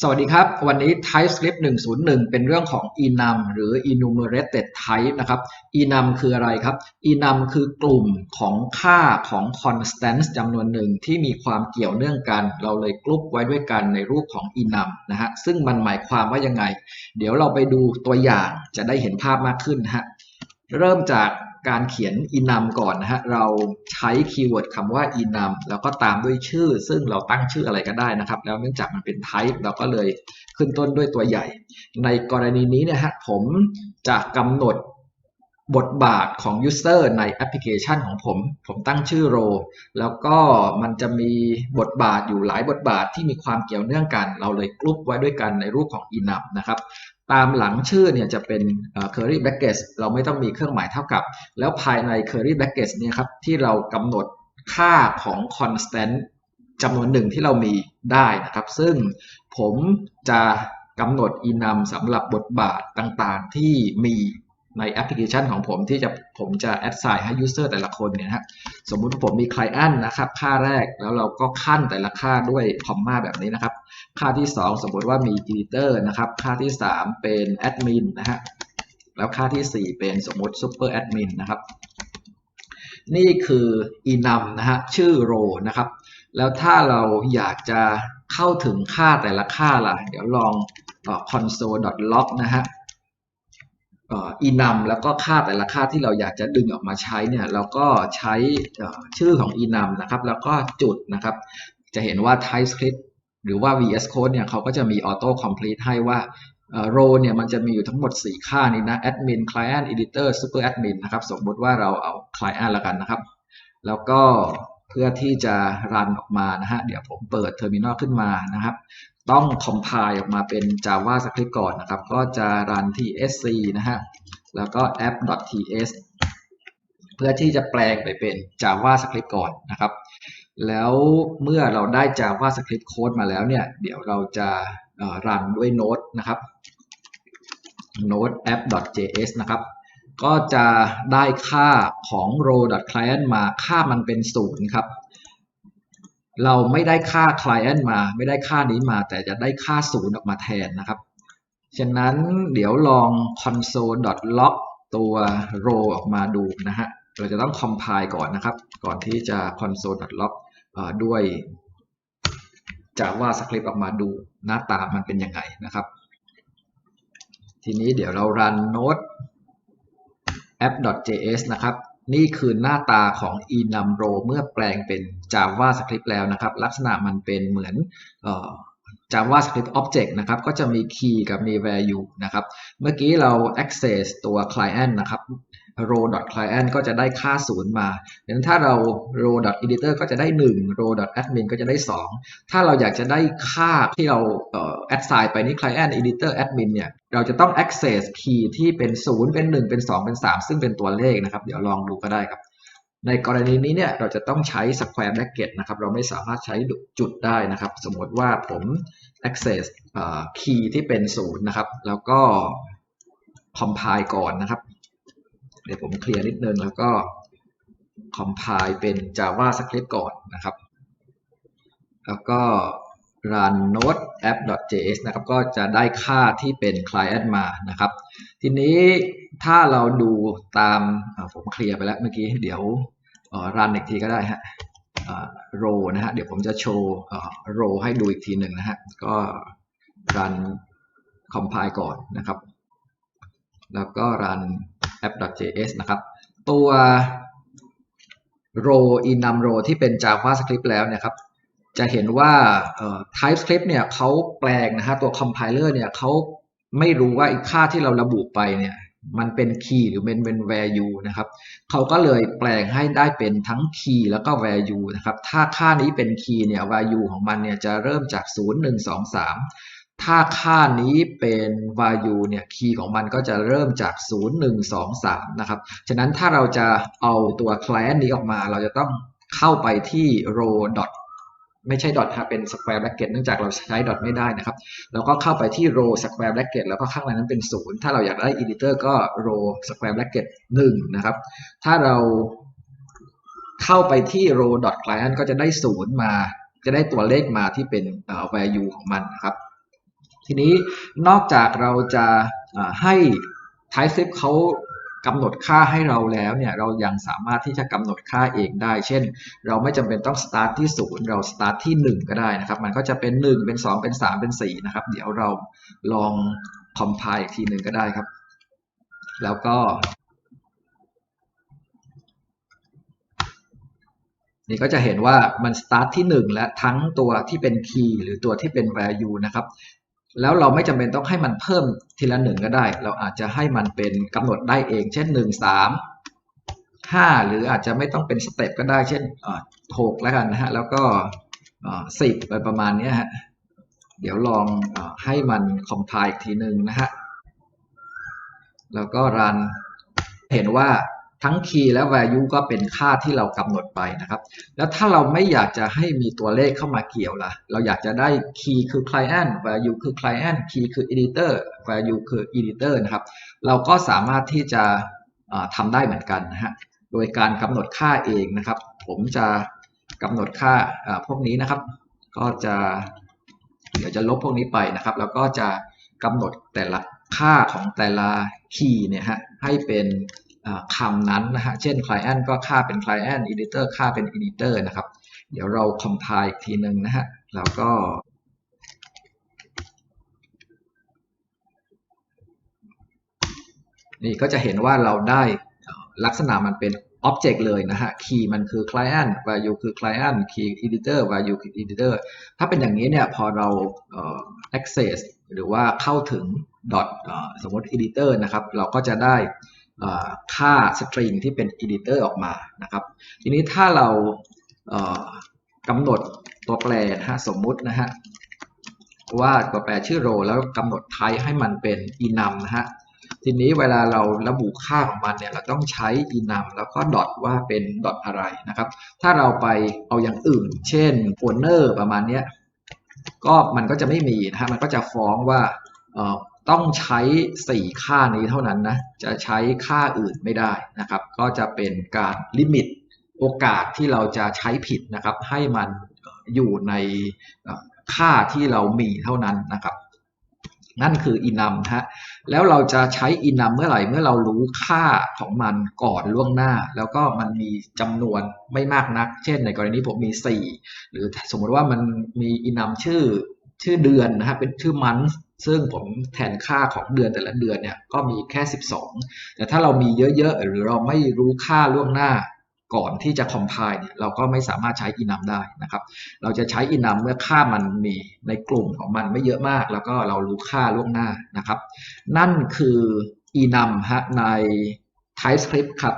สวัสดีครับ วันนี้ TypeScript 101 เป็นเรื่องของ enum หรือ enumerated type นะครับ enum คืออะไรครับ enum คือกลุ่มของค่าของ constants จำนวนหนึ่งที่มีความเกี่ยวเนื่องกัน เราเลยกลุ่มไว้ด้วยกันในรูปของ enum นะฮะ ซึ่งมันหมายความว่ายังไง เดี๋ยวเราไปดูตัวอย่างจะได้เห็นภาพมากขึ้นฮะ เริ่มจาก การเขียน enum ก่อนนะฮะ เราใช้คีย์เวิร์ดคำว่า enum แล้วก็ตามด้วยชื่อ ซึ่งเราตั้งชื่ออะไรก็ได้นะครับ แล้วเนื่องจากมันเป็น type เราก็เลยขึ้นต้นด้วยตัวใหญ่ ในกรณีนี้นะฮะ ผมจะกำหนดบทบาทของ user ในแอปพลิเคชันของผม ผมตั้งชื่อ row แล้วก็มันจะมีบทบาทอยู่หลายบทบาทที่มีความเกี่ยวเนื่องกัน เราเลยกรุ๊ปไว้ด้วยกันในรูปของ enum นะครับ ตามหลังชื่อเนี่ยจะเป็น curly brackets เราไม่ต้องมีเครื่องหมายเท่ากับ แล้วภายใน curly brackets เนี่ยครับที่เรากำหนดค่าของ constant จำนวนหนึ่งที่เรามีได้นะครับ ซึ่งผมจะกำหนด enum สำหรับบทบาทต่างๆ ที่มี ในแอปพลิเคชันของผมที่จะผมจะ assign ให้ user แต่ละคนเนี่ยนะสมมุติว่าผมมี client นะครับค่าแรกแล้วเราก็ขั้นแต่ละค่าด้วยคอมมาแบบนี้นะครับ ค่าที่ 2 สมมติว่ามี editor นะครับ ค่าที่ 3 เป็น admin นะฮะแล้วค่าที่ 4 เป็นสมมติ super admin นะครับ นี่คือ enum นะฮะชื่อ row นะครับ แล้วถ้าเราอยากจะเข้าถึงค่าแต่ละค่าล่ะ เดี๋ยวลอง console.log นะฮะ enum แล้วก็ค่าแต่ละค่าที่เราอยากจะดึงออกมาใช้เนี่ยเราก็ใช้ชื่อของ enum นะครับ แล้วก็จุดนะครับ จะเห็นว่า TypeScript หรือว่า VS Code เนี่ยเขาก็จะมี auto complete ให้ว่า row เนี่ยมันจะมีอยู่ทั้งหมด 4 ค่านี้นะ admin client editor super admin นะครับ สมมติว่าเราเอา client แล้วกันนะครับ แล้วก็ พื่อที่จะรันออกมานะฮะ เดี๋ยวผมเปิด terminal ขึ้นมานะครับ ต้อง compile ออกมาเป็น JavaScript ก่อนนะครับ ก็จะรันที่ sc นะฮะ แล้วก็ app.ts เพื่อที่จะแปลงไปเป็น JavaScript ก่อนนะครับ แล้วเมื่อเราได้ JavaScript code มาแล้วเนี่ย เดี๋ยวเราจะรันด้วย Node นะครับ Node app.js นะครับ ก็จะได้ค่าของ row.client มาค่ามันเป็นศูนย์ครับ เราไม่ได้ค่า client มา ไม่ได้ค่านี้มา แต่จะได้ค่าศูนย์ออกมาแทนนะครับ ฉะนั้นเดี๋ยวลอง console.log ตัว row ออกมาดูนะฮะ เราจะต้อง compile ก่อนนะครับ ก่อนที่จะ console.log ด้วย JavaScript ออกมาดูหน้าตามันเป็นยังไงนะครับ ทีนี้เดี๋ยวเรารัน node app.js นะครับ นี่คือหน้าตาของ enumro เมื่อแปลงเป็น JavaScript แล้วนะครับ ลักษณะมันเป็นเหมือน JavaScript object นะครับก็จะมี key กับมี value นะครับเมื่อกี้เรา access ตัว client นะครับ row.client ก็จะได้ค่าศูนย์มาดังนั้นถ้าเรา row.editor ก็จะได้ 1 row.admin ก็จะได้ 2 ถ้าเราอยากจะได้ค่าที่เรา assign ไปนี่ client editor admin เนี่ยเราจะต้อง access key ที่เป็น 0 เป็น 1 เป็น 2 เป็น 3 ซึ่งเป็นตัวเลขนะครับ เดี๋ยวลองดูก็ได้ครับ ในกรณีนี้เนี่ยเราจะต้องใช้ square bracket นะครับเราไม่สามารถใช้จุดได้นะครับ สมมติว่าผม access key ที่เป็น0นะครับ แล้วก็ compile ก่อนนะครับ เดี๋ยวผมเคลียร์นิดนึงแล้วก็ compile เป็น JavaScript ก่อนนะครับ แล้วก็ run node app.js นะครับก็จะได้ค่าที่เป็น client มานะครับ ทีนี้ถ้าเราดูตามผมเคลียร์ไปแล้วเมื่อกี้เดี๋ยว run อีกทีก็ได้ฮะ row นะฮะเดี๋ยวผมจะโชว์ row ให้ดูอีกทีหนึ่งนะฮะก็ run compile ก่อนนะครับ แล้วก็ run app.js นะครับ ตัว row enum row ที่เป็น JavaScript แล้วเนี่ยครับ จะเห็นว่า TypeScript เนี่ยเขาแปลงนะฮะตัว compiler เนี่ยเขาไม่รู้ว่าอีกค่าที่เราระบุไปเนี่ย มันเป็น key หรือเป็นเป็น value นะครับเขาก็เลยแปลงให้ได้เป็นทั้ง key แล้วก็ value นะครับถ้าค่านี้เป็น key เนี่ย value ของมันเนี่ยจะเริ่มจาก 0 1 2 3 ถ้าค่านี้เป็น value เนี่ย key ของมันก็จะเริ่มจาก 0 1 2 3 นะครับฉะนั้นถ้าเราจะเอาตัว client นี้ออกมา เราจะต้องเข้าไปที่ row dot ไม่ใช่ dot ครับเป็น square bracket เนื่องจากเราใช้ dot ไม่ได้นะครับแล้วก็เข้าไปที่ row square bracket แล้วก็ข้างในนั้นเป็น 0 ถ้าเราอยากได้ editor ก็ row square bracket 1นะครับ ถ้าเราเข้าไปที่ row dot client ก็จะได้ 0 มา จะได้ตัวเลขมาที่เป็น value ของมันนะครับ ทีนี้นอกจากเราจะให้ TypeScript เขา กำหนดค่าให้เราแล้วเนี่ยเรายังสามารถที่จะกำหนดค่าเองได้ เช่น เราไม่จำเป็นต้อง start ที่ศูนย์เรา start ที่ 1 ก็ได้นะครับ มันก็จะเป็น 1 เป็น 2 เป็น 3 เป็น 4 นะครับ เดี๋ยวเราลอง compile อีกทีหนึ่งก็ได้ครับ แล้วก็ นี่ก็จะเห็นว่ามัน start ที่ 1 และทั้งตัวที่เป็น key หรือตัวที่เป็น value นะครับ แล้วเราไม่จำเป็นต้องให้มันเพิ่มทีละหนึ่งก็ได้ เราอาจจะให้มันเป็นกำหนดได้เอง เช่น1 3 5หรืออาจจะไม่ต้องเป็นสเต็ปก็ได้ เช่นหกแล้วกันนะฮะ แล้วก็สิบไปประมาณนี้ฮะ เดี๋ยวลองอให้มัน compile อีกทีหนึ่งนะฮะ แล้วก็ run เห็นว่า ทั้ง key และ value ก็เป็นค่าที่เรากำหนดไปนะครับ แล้วถ้าเราไม่อยากจะให้มีตัวเลขเข้ามาเกี่ยวล่ะ เราอยากจะได้ key คือ client value คือ client key คือ editor value คือ editor นะครับ เราก็สามารถที่จะทำได้เหมือนกันนะฮะ โดยการกำหนดค่าเองนะครับ ผมจะกำหนดค่าพวกนี้นะครับ ก็จะเดี๋ยวจะลบพวกนี้ไปนะครับ แล้วก็จะกำหนดแต่ละค่าของแต่ละ key เนี่ยฮะให้เป็น คำนั้นนะฮะ เช่น client ก็ค่าเป็น client editor ค่าเป็น editor นะครับ เดี๋ยวเรา compile อีกทีหนึ่งนะฮะ แล้วก็นี่ก็จะเห็นว่าเราได้ลักษณะมันเป็น object เลยนะฮะ key มันคือ client value คือ client key editor value คือ editor ถ้าเป็นอย่างนี้เนี่ยพอเรา access หรือว่าเข้าถึง dot สมมติ editor นะครับ เราก็จะได้ ค่า string ที่เป็น editor ออกมานะครับ ทีนี้ถ้าเรากำหนดตัวแปรนะฮะสมมุตินะฮะว่าตัวแปรชื่อ row แล้วกำหนด type ให้มันเป็น enum นะฮะทีนี้เวลาเราระบุค่าของมันเนี่ยเราต้องใช้ enum แล้วก็ dot ว่าเป็น dot อะไรนะครับ ถ้าเราไปเอาอย่างอื่น เช่น owner ประมาณนี้ก็มันก็จะไม่มีนะฮะมันก็จะฟ้องว่า ต้องใช้ 4 ค่านี้เท่านั้นนะ จะใช้ค่าอื่นไม่ได้นะครับ ก็จะเป็นการลิมิตโอกาสที่เราจะใช้ผิดนะครับ ให้มันอยู่ในค่าที่เรามีเท่านั้นนะครับ นั่นคือ enum ฮะ แล้วเราจะใช้ enum เมื่อไหร่ เมื่อเรารู้ค่าของมันก่อนล่วงหน้า แล้วก็มันมีจำนวนไม่มากนัก เช่น ในกรณีผมมี 4 หรือสมมติว่ามันมี enum ชื่อชื่อเดือนนะฮะเป็นชื่อ month ซึ่งผมแทนค่าของเดือนแต่ละเดือนเนี่ยก็มีแค่ 12 แต่ถ้าเรามีเยอะๆ หรือเราไม่รู้ค่าล่วงหน้าก่อนที่จะ compile เนี่ยเราก็ไม่สามารถใช้ enum ได้นะครับ เราจะใช้ enum เมื่อค่ามันมีในกลุ่มของมันไม่เยอะมาก แล้วก็เรารู้ค่าล่วงหน้านะครับ นั่นคือ enum ฮะใน TypeScript ครับ